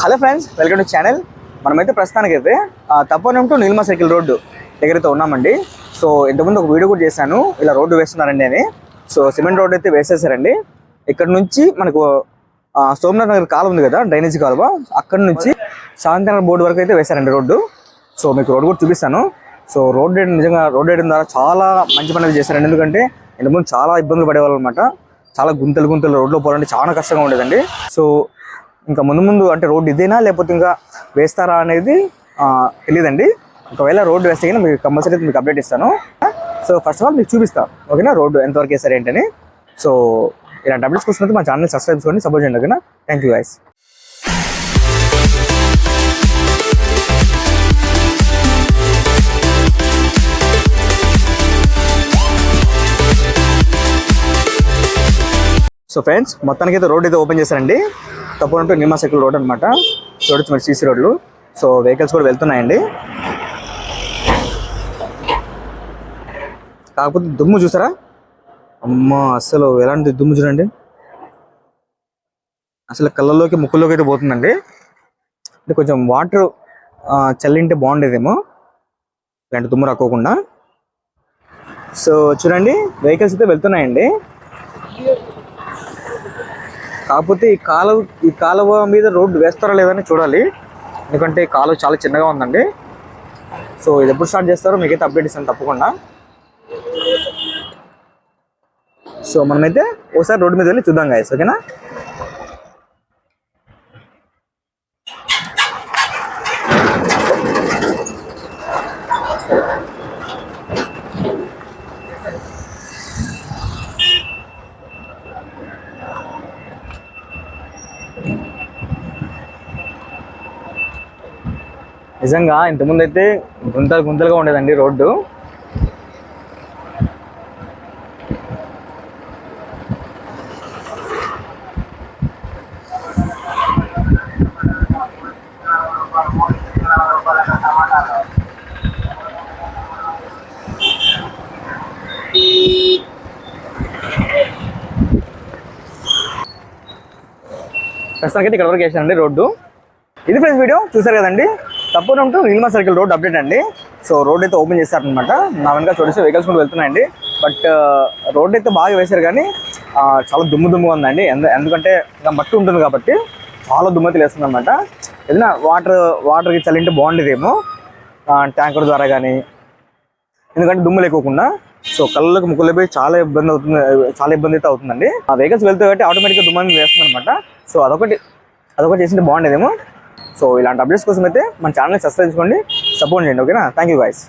Hello friends welcome to channel మనమైతే ప్రస్తుతానికి అయితే తప్పనం టు నీల్మా సైకిల్ రోడ్డు దగ్గరైతే ఉన్నామండి. సో ఇంతకుముందు ఒక వీడియో కూడా చేశాను. ఇలా రోడ్డు వేస్తున్నారండి అని. సో సిమెంట్ రోడ్ అయితే వేసేసారండి. ఇక్కడ నుంచి మనకు సోమనాథ్ నగర్ కాలువ ఉంది కదా డ్రైనేజీ కాలువ. అక్కడ నుంచి శాంతినగర్ బోర్డు వరకు అయితే వేశారండి రోడ్డు. సో మీకు రోడ్డు కూడా చూపిస్తాను. సో రోడ్ వేయడం నిజంగా రోడ్ వేయడం ద్వారా చాలా మంచి పని చేశారండి. ఎందుకంటే ఇంతకుముందు చాలా ఇబ్బందులు పడేవాళ్ళు అనమాట చాలా గుంతలు గుంతలు రోడ్లో పోవాలంటే చాలా కష్టంగా ఉండేదండి. సో ఇంకా ముందు ముందు అంటే రోడ్డు ఇదేనా లేకపోతే ఇంకా వేస్తారా అనేది తెలియదండి ఒకవేళ రోడ్డు వేస్తే కానీ మీకు కంపల్సరీ మీకు అప్డేట్ ఇస్తాను. సో ఫస్ట్ ఆఫ్ ఆల్ మీకు చూపిస్తాను ఓకేనా? రోడ్డు ఎంతవరకు వేస్తారు ఏంటని. సో ఇలాంటి అప్డేట్స్ కోసం మా ఛానల్ సబ్స్క్రైబ్ చేసుకోండి సపోర్ట్ చేయండి ఓకేనా? Thank you guys so friends మొత్తానికి అయితే రోడ్ అయితే ఓపెన్ చేశారండి. తప్పకుండా నిమ్మా సైకిల్ రోడ్ అనమాట చూడొచ్చు మరి సీసీ రోడ్లు. సో వెహికల్స్ కూడా వెళ్తున్నాయండి. కాకపోతే దుమ్ము చూసారా? అమ్మ అసలు ఎలాంటి దుమ్ము చూడండి. అసలు కళ్ళల్లోకి ముక్కుల్లోకి అయితే పోతుందండి. అంటే కొంచెం వాటర్ చల్లింటే బాగుండేదేమో. ఇలాంటి దుమ్ము రాకోకుండా. సో చూడండి వెహికల్స్ అయితే వెళ్తున్నాయండి. కాకపోతే ఈ కాలువ ఈ కాలువ మీద రోడ్డు వేస్తారా లేదని చూడాలి. ఎందుకంటే కాలువ చాలా చిన్నగా ఉందండి. సో ఇది ఎప్పుడు స్టార్ట్ చేస్తారో మీకైతే అప్డేట్ ఇస్తాను తప్పకుండా. సో మనమైతే ఒకసారి రోడ్డు మీద వెళ్ళి చూద్దాం గాయస్ ఓకేనా? నిజంగా ఇంతకుముందు అయితే గుంతలు గుంతలుగా ఉండేదండి రోడ్డు. ప్రస్తుతానికి ఇక్కడ వరకు వేసానండి రోడ్డు. ఇది ఫ్రెండ్స్ వీడియో చూసారు కదండి? తప్పకుండా ఉంటూ నీలిమా సర్కిల్ రోడ్ అప్డేట్ అండి. సో రోడ్ అయితే ఓపెన్ చేశారనమాట నా వెనక చూడేసి వెహికల్స్ కూడా వెళ్తున్నాయండి. బట్ uh, రోడ్ అయితే బాగా వేశారు కానీ చాలా దుమ్ము దుమ్ము ఉందండి. ఎందు- ఎందుకంటే ఇంకా మట్టి ఉంటుంది కాబట్టి చాలా దుమ్ము వేస్తుంది అనమాట ఏదైనా వాటర్ వాటర్కి చల్లింటే బాగుండేదేమో. ట్యాంకర్ ద్వారా కానీ ఎందుకంటే దుమ్ము లేకోకుండా. సో కళ్ళకు ముక్కులు పోయి చాలా ఇబ్బంది అవుతుంది చాలా ఇబ్బంది అయితే అవుతుందండి. ఆ వెహికల్స్ వెళ్తే కాబట్టి ఆటోమేటిక్గా దుమ్ము వేస్తుంది అనమాట సో అదొకటి అదొకటి చేసింటే బాగుండేదేమో. సో ఇలాంటి అప్డేట్స్ కోసం అయితే మన ఛానల్ని సబ్స్క్రైబ్ చేసుకోండి సపోర్ట్ చేయండి ఓకేనా థ్యాంక్ యూ గైస్